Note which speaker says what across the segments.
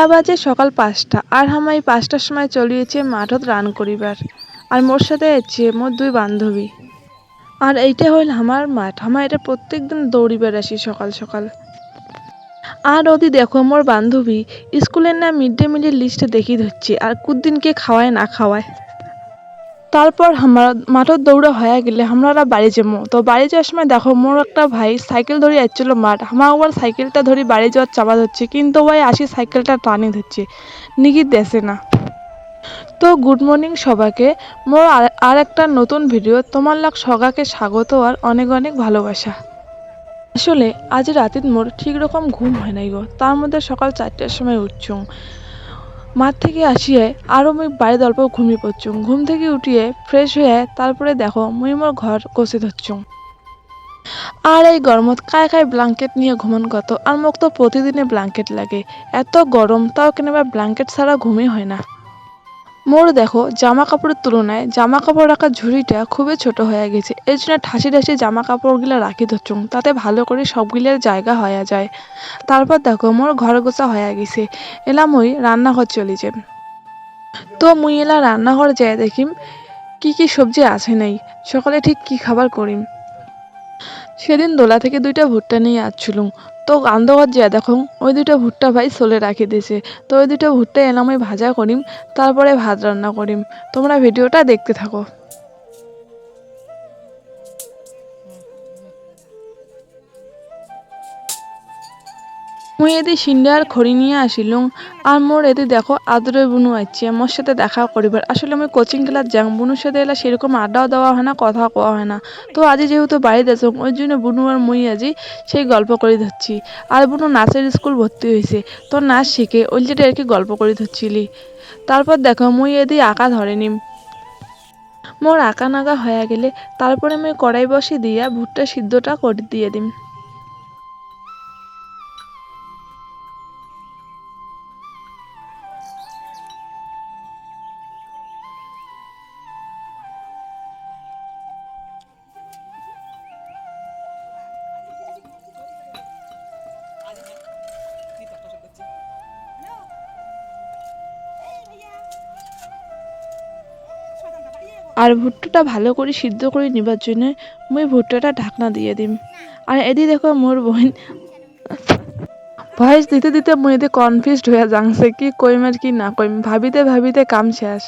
Speaker 1: এলা বাজে সকাল পাঁচটা। আর হামাই পাঁচটার সময় চলিয়েছে মাঠত রান করিবার। আর মোর সাথে আছে মোর দুই বান্ধবী। আর এইটা হইল আমার মাঠ। আমার এটা প্রত্যেক দিন দৌড়িবার আসি সকাল সকাল। আর ওদি দেখো, মোর বান্ধবী স্কুলের না মিড ডে মিলের লিস্টে দেখি ধরছি আর কুদ্দিনকে খাওয়ায় না খাওয়ায়। তারপর আমরা মাঠত দৌড়া হয়ে গেলে আমরা বাড়ি যাব তো বাড়ি যাওয়ার সময় দেখো, মোর একটা ভাই সাইকেল ধরে যাচ্ছিল মাঠ। আমার আবার সাইকেলটা ধরে বাড়ি যাওয়ার চাপা ধরছে, কিন্তু ওই আসি সাইকেলটা টানি ধরছে নিকি দেশে না। তো গুড মর্নিং সবাইকে, মোর আর- একটা নতুন ভিডিও তোমার লাগ সগাকে স্বাগত আর অনেক অনেক ভালোবাসা। আসলে আজ রাতের মোর ঠিক রকম ঘুম হয় নাই গো, তার মধ্যে সকাল চারটার সময় উঠছুং মাঠ থেকে আসিয়ে আরও মুই বাড়িতে অল্প ঘুমিয়ে পড়ছুম ঘুম থেকে উঠিয়ে ফ্রেশ হয়ে তারপরে দেখো মুই মোর ঘর কষে ধরছুম আর এই গরমত কায় কায় ব্লাঙ্কেট নিয়ে ঘুমন কত? আর মোক তো প্রতিদিনে ব্লাঙ্কেট লাগে। এত গরম, তাও কেনবা ব্লাঙ্কেট ছাড়া ঘুমই হয় না। মোর দেখো জামা কাপড়ের তুলনায় জামা কাপড় রাখার ঝুড়িটা খুবই ছোট হয়ে গেছে। এই জন্য ঠাসি ঠাসি জামা কাপড়গুলো রাখি ধরছুং তাতে ভালো করে সবগুলোর জায়গা হয়ে যায়। তারপর দেখো, মোর ঘর গোছা হয়ে গেছে। এলা মুই রান্নাঘর চলে যাম তো মুই এলা রান্নাঘর যাই দেখিম, কি কি সবজি আছে নাই, সকালে ঠিক কি খাবার করিম। সেদিন দোলা থেকে দুইটা ভুট্টা নিয়ে আসছিলুম। তো আন্দোবাদ যা দেখো ওই দুটো ভুট্টা ভাই সোলে রাখি দিয়েছে। তো ওই দুটো ভুট্টা এলাম আমি ভাজা করিম, তারপরে ভাত রান্না করিম। তোমরা ভিডিওটা দেখতে থাকো। মুই এদি সিন্ডা আর খড়ি নিয়ে আসিলুম আর মোর এদি দেখো আদরে বুনু আছে মোর সাথে দেখা করিবার। আসলে আমি কোচিং ক্লাস যাম বুনুর সাথে এলা সেরকম আড্ডাও দেওয়া হয় না, কথা কওয়া হয় না। তো আজি যেহেতু বাড়িতে আছো, ওই জন্য বুনু আর মুই আজি সেই গল্প করে ধরছি। আর বুনু নাচের স্কুল ভর্তি হয়েছে তো নাচ শিখে ওই যেটা আর কি গল্প করে ধরছিলি। তারপর দেখো মুই এদি আঁকা ধরে নিম মোর আঁকা নাগা হয়ে গেলে তারপরে আমি কড়াই বসে দিয়া ভুট্টা সিদ্ধটা করে দিয়ে দিম। আর ভুট্টাটা ভালো করে সিদ্ধ করে নিবার জন্য মুই ভুট্টাটা ঢাকনা দিয়ে দিম। আর এদি দেখো মোর বোন। ভয়েস দিতে দিতে মুই এদি কনফিউজড হয়ে যাংছে কি কইম আর কি না কইম, ভাবিতে ভাবিতে কাম শেষ।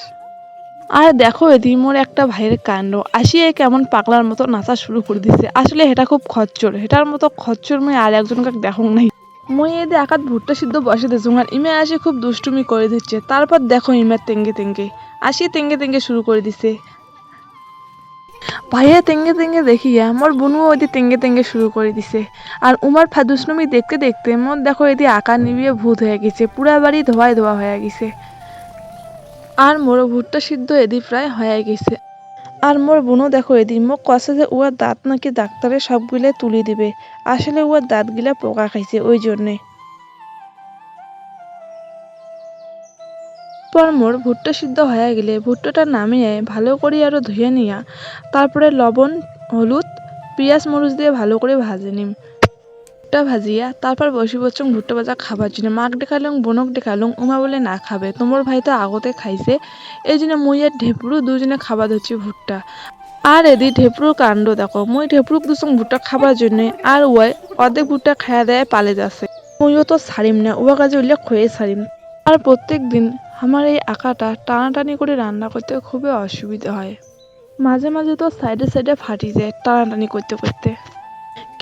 Speaker 1: আর দেখো এদি মোর একটা ভাইয়ের কাণ্ড আসিয়ে কেমন পাগলার মতো নাচা শুরু করে দিছে। আসলে এটা খুব খচ্চর এটার মতো খচ্চর মুই আর একজনকে দেখো নাই। মুই এদি আকাত ভুট্টা সিদ্ধ বসে দিয়েছি আর ইমে আসে খুব দুষ্টুমি করে দিচ্ছে। তারপর দেখো ইমের তেঙ্গে তেঙ্গে। আসিয়ে তেঙ্গে তেঙ্গে শুরু করে দিছে। ভাইয়া তেঙ্গে তেঙ্গে দেখিয়া মোর বুনুও ওদি তেঙ্গে তেঙ্গে শুরু করে দিছে। আর উমার ফাদুসনমি দেখতে দেখতে মোর দেখো এদি আকার নিবিয়ে ভূত হয়ে গেছে, পুরা বাড়ি ধোয়ায় ধোয়া হয়ে গেছে। আর মোর ভুট্টা সিদ্ধ এদি প্রায় হয়ে গেছে। আর মোর বোনও দেখো এদিন, মোক কছে যে উয়ার দাঁত নাকি ডাক্তারে সবগুলা তুলি দিবে। আসলে উয়ার দাঁতগুলা পোকা খাইছে, ওই জন্যে। পর মোর ভুট্টা সিদ্ধ হয়ে গেলে ভুট্টাটা নামিয়ে ভালো করে আরও ধুয়ে নিয়া। তারপরে লবণ, হলুদ, পেঁয়াজ মরিচ দিয়ে ভালো করে ভাজে নিম। ভুট্টা ভাজিয়া তারপর বসে বসছুম ভুট্টা ভাজা খাবার জন্য। মাক দেখালুম বোনক দেখালুম উমা বলে না খাবে। তোমার ভাই তো আগতে খাইছে। এই জন্য মুই আর ঢেপরু দুজনে খাবার ধরছি ভুট্টা। আর এদি ঢেপরুর কাণ্ড দেখো। মুই ঢেপরুক দুসং ভুট্টা খাবার জন্য আর ওয়াই অর্ধেক ভুট্টা খায়া দেয় পালে যাচ্ছে। মুইও তো ছাড়িম না উয়া কাজে উল্লেখ হয়ে ছাড়িম। আর প্রত্যেক দিন আমার এই আঁকাটা টানাটানি করে রান্না করতে খুবই অসুবিধা হয়। মাঝে মাঝে তো সাইডে সাইডে ফাটি যায় টানাটানি করতে করতে।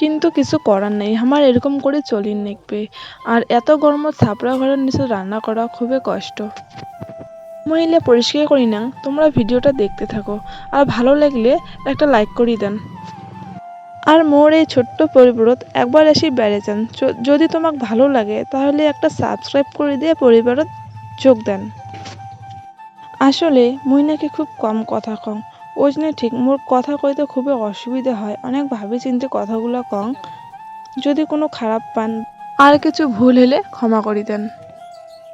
Speaker 1: কিন্তু কিছু করার নেই। আমার এরকম করে চলিন নেকবে। আর এত গরমত ছাপড়া ঘরের নিচে রান্না করা খুবই কষ্ট। মহিলা পরিষ্কার করি না। তোমরা ভিডিওটা দেখতে থাকো। আর ভালো লাগলে একটা লাইক করি দেন। আর মোর এই ছোট্ট পরিবারত একবার এসে বেড়ে যান যদি তোমাক ভালো লাগে, তাহলে একটা সাবস্ক্রাইব করে দিয়ে পরিবারত যোগ দেন। আসলে মুই নাকি খুব কম কথা কম ওই জন্য ঠিক মোর কথা কইতে খুবই অসুবিধা হয়। অনেক ভাবি চিন্তে কথাগুলো কম যদি কোনো খারাপ পান। আর কিছু ভুল হলে ক্ষমা করে দেন।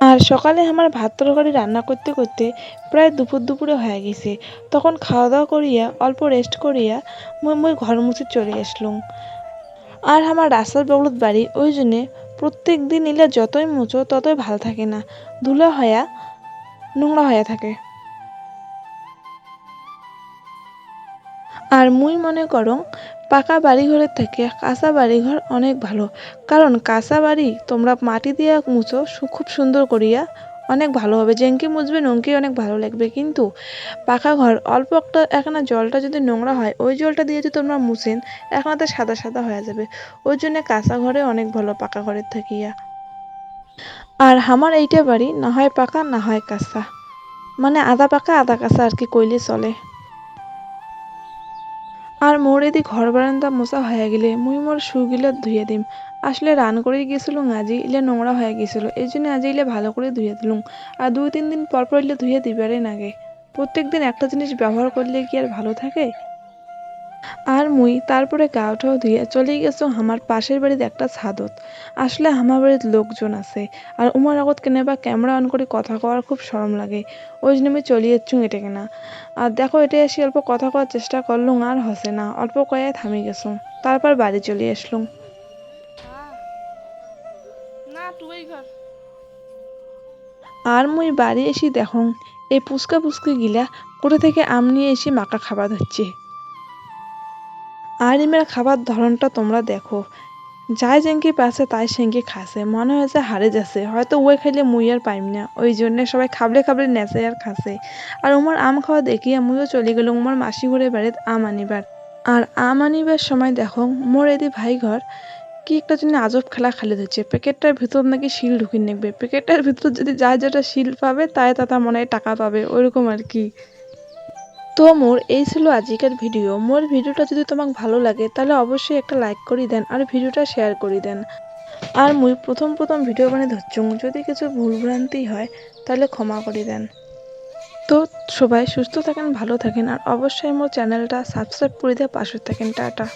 Speaker 1: আর সকালে আমার ভাত তরকারি রান্না করতে করতে প্রায় দুপুর দুপুরে হয়ে গেছে। তখন খাওয়া দাওয়া করিয়া অল্প রেস্ট করিয়া মুই মুই ঘর মুছে চলে আসলুম। আর আমার রাস্তার বগলত বাড়ি ওই জন্যে প্রত্যেক দিন নিলে যতই মুছো ততই ভালো থাকে না। ধুলা হয়া নোংরা হয়ে থাকে। আর মুই মনে করং, পাকা বাড়িঘরের থেকে কাঁচা বাড়িঘর অনেক ভালো। কারণ কাঁচা বাড়ি তোমরা মাটি দিয়া মুছো খুব সুন্দর করিয়া অনেক ভালো হবে। যেঙ্কি মুছবে নঙ্কি অনেক ভালো লাগবে। কিন্তু পাকা ঘর, অল্প একটা একনা জলটা যদি নোংরা হয়, ওই জলটা দিয়ে যদি তোমরা মুছেন, একনাতে সাদা সাদা হয়ে যাবে। ওই জন্য কাঁচা ঘরে অনেক ভালো পাকা ঘরের থাকিয়া। আর আমার এইটা বাড়ি না হয় পাকা, না হয় কাঁচা। মানে আধা পাকা, আধা কাঁচা আর কি কইলে চলে। আর মোর এদি ঘর বারান্দা মোছা হয়ে গেলে মুই মোর শুগুলা ধুয়ে দিম। আসলে রান করে গেছিলুম, আজি ইলে নোংরা হয়ে গেছিল, এই জন্য আজি ইলে ভালো করে ধুয়ে দিলুম। আর দুই তিন দিন পর পর ইলে ধুয়ে দিবারই নাগে। প্রত্যেক দিন একটা জিনিস ব্যবহার করলে কি আর ভালো থাকে? আর মুই তারপরে গা ওঠাও ধুয়ে চলে গেছো আমার পাশের বাড়িতে একটা ছাদত। আসলে আমার বাড়ির লোকজন আছে আর উমার আগত কেনে বা ক্যামেরা অন করে কথা কওয়ার খুব শরম লাগে। ওই জন্য আমি চলে যাচ্ছুম এটা কেনা আর দেখো এটা এসে অল্প কথা কওয়ার চেষ্টা করলুম আর হসে না অল্প কয়ে থামি গেছো। তারপর বাড়ি চলে আসলুম। আর মুই বাড়ি এসে দেখং এই পুচকা পুচকি গিলা কোথা থেকে আম নিয়ে এসে মাকা খাবার হচ্ছে আর ইমের খাবার ধরনটা তোমরা দেখো। যাই যেঙ্কি পাচ্ছে তাই সেঙ্কি খাসে মনে হয়েছে হারে যাচ্ছে। হয়তো ওই খাইলে মুই আর পাইম না। ওই জন্য সবাই খাবলে খাবলে নেচে আর খাসে আর উমার আম খাওয়া দেখিয়া মুইও চলে গেল উমার মাসি ঘরে বাড়িতে আম আনিবার। আর আম আনিবার সময় দেখো, মোর এদি ভাই ঘর কি একটা জন্য আজব খেলা খেলে দিচ্ছে প্যাকেটটার ভিতর নাকি শিল ঢুকিয়ে নেবে প্যাকেটটার ভিতর যদি যার যেটা শিল পাবে, তাই তাতা মনে হয় টাকা পাবে। ওইরকম আর কি। তো মোর, এই ছিল আজিকার ভিডিও। মোর ভিডিওটা যদি তোমাক ভালো লাগে, তাহলে অবশ্যই একটা লাইক করে দেন আর ভিডিওটা শেয়ার করে দেন। আর মুই প্রথম প্রথম ভিডিও বানিয়ে ধরছুম যদি কিছু ভুলভ্রান্তি হয়, তাহলে ক্ষমা করে দেন। তো সবাই সুস্থ থাকেন, ভালো থাকেন, আর অবশ্যই মোর চ্যানেলটা সাবস্ক্রাইব করে দিয়ে পাশে থাকেন। টাটা।